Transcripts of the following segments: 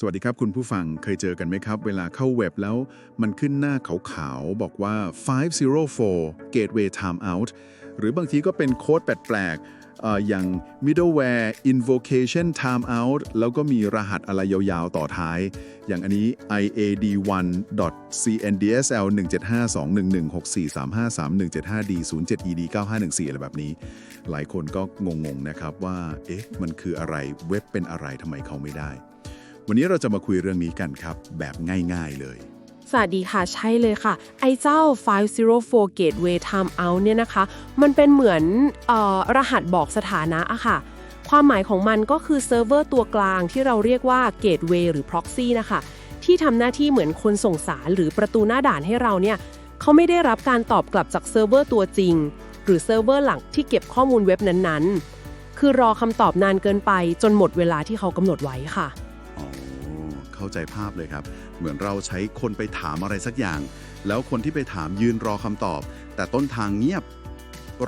สวัสดีครับคุณผู้ฟังเคยเจอกันไหมครับ เวลาเข้าเว็บแล้วมันขึ้นหน้าขาวๆ บอกว่า 504 gateway timeout หรือบางทีก็เป็นโค้ดแปลกๆเอ่ออย่าง middleware invocation timeout แล้วก็มีรหัสอะไรยาวๆ ต่อท้าย อย่างอันนี้ iad1.cndsl 17521164353 175d 07ed 9514 อะไรแบบนี้ หลายคนก็งงๆนะครับว่า เอ๊ะ มันคืออะไรเว็บเป็นอะไรทำไมเขาไม่ได้ วันนี้เราจะมาคุยเรื่องนี้กันครับ แบบง่ายๆเลย สวัสดีค่ะ ใช่เลยค่ะ ไอ้เจ้า 504 Gateway Timeout เนี่ยนะคะ มันเป็นเหมือนออรหัสบอกสถานะอะค่ะ ความหมายของมันก็คือเซิร์ฟเวอร์ตัวกลางที่เราเรียกว่า Gateway หรือ Proxy นะคะ ที่ทำหน้าที่เหมือนคนส่งสารหรือประตูหน้าด่านให้เราเนี่ยเขาไม่ได้รับการตอบกลับจากเซิร์ฟเวอร์ตัวจริง หรือเซิร์ฟเวอร์หลักที่เก็บข้อมูลเว็บนั้นๆ คือรอคำตอบนานเกินไปจนหมดเวลาที่เขากำหนดไว้ค่ะ เข้าใจภาพเลยครับ เหมือนเราใช้คนไปถามอะไรสักอย่าง แล้วคนที่ไปถามยืนรอคำตอบ แต่ต้นทางเงียบ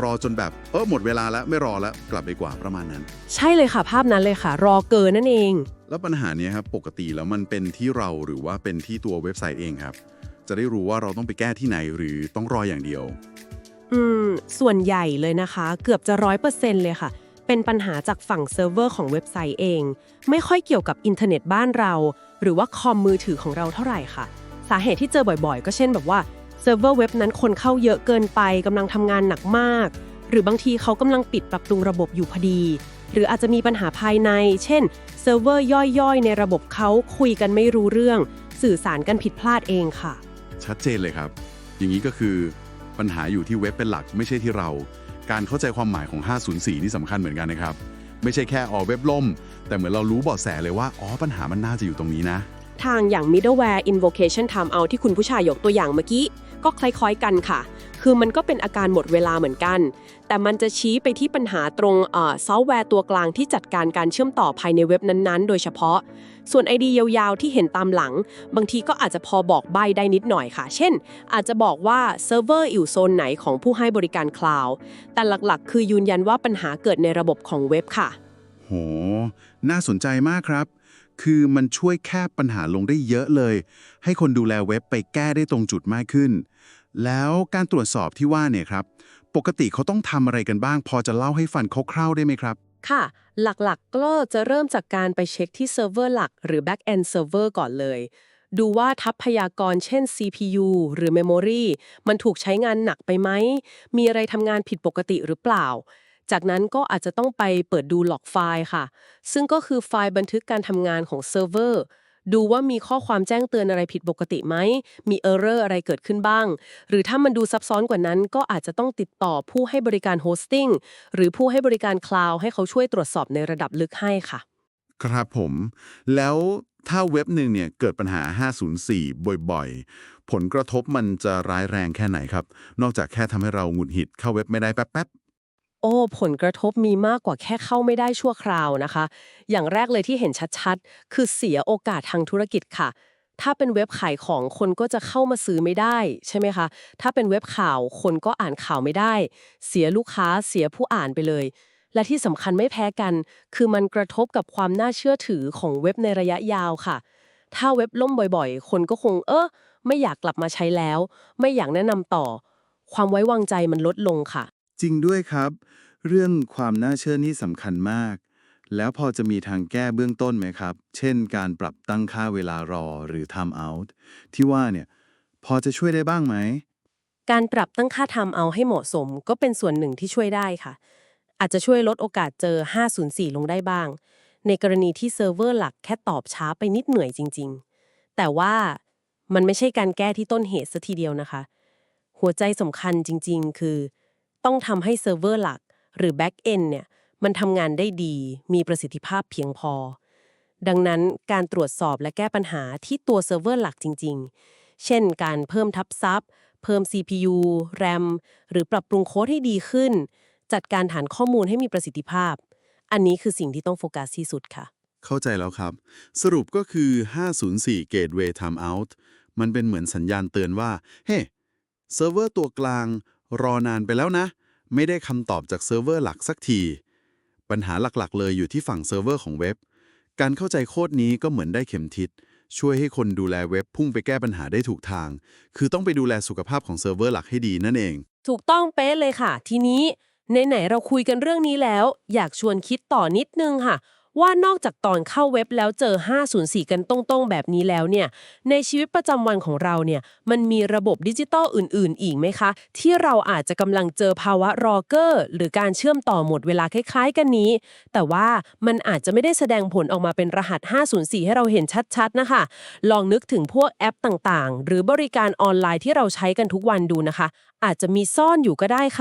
รอจนแบบเออหมดเวลาแล้วไม่รอแล้วกลับไปกว่าประมาณนั้น ใช่เลยค่ะ ภาพนั้นเลยค่ะ รอเกินนั่นเอง แล้วปัญหาเนี้ยครับปกติแล้วมันเป็นที่เราหรือว่าเป็นที่ตัวเว็บไซต์เองครับ จะได้รู้ว่าเราต้องไปแก้ที่ไหนหรือต้องรออย่างเดียว อืม ส่วนใหญ่เลยนะคะ เกือบจะร้อยเปอร์เซ็นต์เลยค่ะเป็นปัญหาจากฝั่งเซิร์ฟเวอร์ของเว็บไซต์เอง ไม่ค่อยเกี่ยวกับอินเทอร์เน็ตบ้านเรา หรือว่าคอมมือถือของเราเท่าไหร่ค่ะ สาเหตุที่เจอบ่อยๆ ก็เช่นแบบว่าเซิร์ฟเวอร์เว็บนั้นคนเข้าเยอะเกินไปกำลังทำงานหนักมาก หรือบางทีเขากำลังปิดปรับปรุงระบบอยู่พอดี หรืออาจจะมีปัญหาภายใน เช่นเซิร์ฟเวอร์ย่อยๆ ในระบบเขาคุยกันไม่รู้เรื่อง สื่อสารกันผิดพลาดเองค่ะ ชัดเจนเลยครับ อย่างนี้ก็คือปัญหาอยู่ที่เว็บเป็นหลักไม่ใช่ที่เรา การเข้าใจความหมายของ 504 นี่สำคัญเหมือนกันนะครับ ไม่ใช่แค่ออเว็บล่ม แต่เหมือนเรารู้เบาะแสเลยว่า อ๋อ ปัญหามันน่าจะอยู่ตรงนี้นะ ทางอย่าง middleware invocation timeout ที่คุณผู้ชายยกตัวอย่างเมื่อกี้ ก็คล้ายๆกันค่ะ คือมันก็เป็นอาการหมดเวลาเหมือนกัน แต่มันจะชี้ไปที่ปัญหาตรงซอฟต์แวร์ตัวกลางที่จัดการการเชื่อมต่อภายในเว็บนั้นๆ โดยเฉพาะ ส่วนไอเดียยาวๆ ที่เห็นตามหลัง บางทีก็อาจจะพอบอกใบได้นิดหน่อยค่ะ เช่น อาจจะบอกว่าเซิร์ฟเวอร์อยู่โซนไหนของผู้ให้บริการคลาวด์ แต่หลักๆ คือยืนยันว่าปัญหาเกิดในระบบของเว็บค่ะ โห น่าสนใจมากครับ คือมันช่วยแคบปัญหาลงได้เยอะเลย ให้คนดูแลเว็บไปแก้ได้ตรงจุดมากขึ้น แล้วการตรวจสอบที่ว่าเนี่ยครับ ปกติเขาต้องทำอะไรกันบ้าง พอจะเล่าให้ฟันคร่าวๆได้ไหมครับ ค่ะ หลักๆก็จะเริ่มจากการไปเช็คที่เซิร์ฟเวอร์หลักหรือ back end server ก่อนเลย ดูว่าทัพพยากรณ์เช่น CPU หรือ Memory มันถูกใช้งานหนักไปไหม มีอะไรทำงานผิดปกติหรือเปล่า จากนั้นก็อาจจะต้องไปเปิดดูล็อกไฟล์ค่ะ ซึ่งก็คือไฟล์บันทึกการทำงานของเซิร์ฟเวอร์ ดูว่ามีข้อความแจ้งเตือนอะไรผิดปกติไหม มีเออร์เรอร์อะไรเกิดขึ้นบ้าง หรือถ้ามันดูซับซ้อนกว่านั้น ก็อาจจะต้องติดต่อผู้ให้บริการโฮสติ้งหรือผู้ให้บริการคลาวด์ให้เขาช่วยตรวจสอบในระดับลึกให้ค่ะ ครับผม แล้วถ้าเว็บหนึ่งเนี่ยเกิดปัญหา 504 บ่อยๆ ผลกระทบมันจะร้ายแรงแค่ไหนครับ นอกจากแค่ทำให้เราหงุดหงิดเข้าเว็บไม่ได้แป๊บ โอ้ผลกระทบมีมากกว่าแค่เข้าไม่ได้ชั่วคราวนะคะ อย่างแรกเลยที่เห็นชัดๆ คือเสียโอกาสทางธุรกิจค่ะ ถ้าเป็นเว็บขายของคนก็จะเข้ามาซื้อไม่ได้ใช่ไหมคะ ถ้าเป็นเว็บข่าวคนก็อ่านข่าวไม่ได้ เสียลูกค้าเสียผู้อ่านไปเลย และที่สำคัญไม่แพ้กัน คือมันกระทบกับความน่าเชื่อถือของเว็บในระยะยาวค่ะ ถ้าเว็บล่มบ่อยๆ คนก็คงเออไม่อยากกลับมาใช้แล้ว ไม่อยากแนะนำต่อ ความไว้วางใจมันลดลงค่ะ จริงด้วยครับ เรื่องความน่าเชื่อนี่สำคัญมาก แล้วพอจะมีทางแก้เบื้องต้นไหมครับ เช่น การปรับตั้งค่าเวลารอหรือ time out ที่ว่าเนี่ย พอจะช่วยได้บ้างไหม การปรับตั้งค่าทำเอาให้เหมาะสมก็เป็นส่วนหนึ่งที่ช่วยได้ค่ะ อาจจะช่วยลดโอกาสเจอ 504 ลงได้บ้าง ในกรณีที่เซิร์ฟเวอร์หลักแค่ตอบช้าไปนิดเหนื่อยจริง ๆ แต่ว่ามันไม่ใช่การแก้ที่ต้นเหตุซะทีเดียวนะคะ หัวใจสำคัญจริง ๆ คือ ต้องทำให้เซิร์ฟเวอร์หลัก หรือ Back End เนี่ยมันทำงานได้ดี มีประสิทธิภาพเพียงพอ ดังนั้นการตรวจสอบและแก้ปัญหาที่ตัวเซิร์ฟเวอร์หลักจริง ๆ เช่น การเพิ่มทับซับเพิ่ม CPU RAM หรือปรับปรุงโค้ดให้ดีขึ้น จัดการฐานข้อมูลให้มีประสิทธิภาพ อันนี้คือสิ่งที่ต้องโฟกัสที่สุดค่ะ เข้าใจแล้วครับ สรุปก็คือ 504 Gateway Timeout มันเป็นเหมือนสัญญาณเตือนว่า เฮ้เซิร์ฟเวอร์ตัวกลางรอนานไปแล้วนะ ไม่ได้คำตอบจากเซิร์ฟเวอร์หลักสักที ปัญหาหลักๆ เลยอยู่ที่ฝั่งเซิร์ฟเวอร์ของเว็บ การเข้าใจโคดนี้ก็เหมือนได้เข็มทิศ ช่วยให้คนดูแลเว็บพุ่งไปแก้ปัญหาได้ถูกทาง คือต้องไปดูแลสุขภาพของเซิร์ฟเวอร์หลักให้ดีนั่นเอง ถูกต้องเป๊ะเลยค่ะ ทีนี้ไหนๆเราคุยกันเรื่องนี้แล้ว อยากชวนคิดต่อนิดนึงค่ะ ว่านอกจากตอนเข้าเว็บแล้วเจอ 504 กันตรงๆ แบบนี้แล้วเนี่ยในชีวิตประจำวันของเราเนี่ยมันมีระบบดิจิตอลอื่น ๆ อีกไหมคะ ที่เราอาจจะกำลังเจอภาวะรอเกอร์ หรือการเชื่อมต่อหมดเวลาคล้ายๆ กันนี้ แต่ว่ามันอาจจะไม่ได้แสดงผลออกมาเป็นรหัส 504 ให้เราเห็นชัดๆนะคะ ลองนึกถึงพวกแอปต่างๆ หรือบริการออนไลน์ที่เราใช้กันทุกวันดูนะคะ อาจจะมีซ่อนอยู่ก็ได้ค่ะ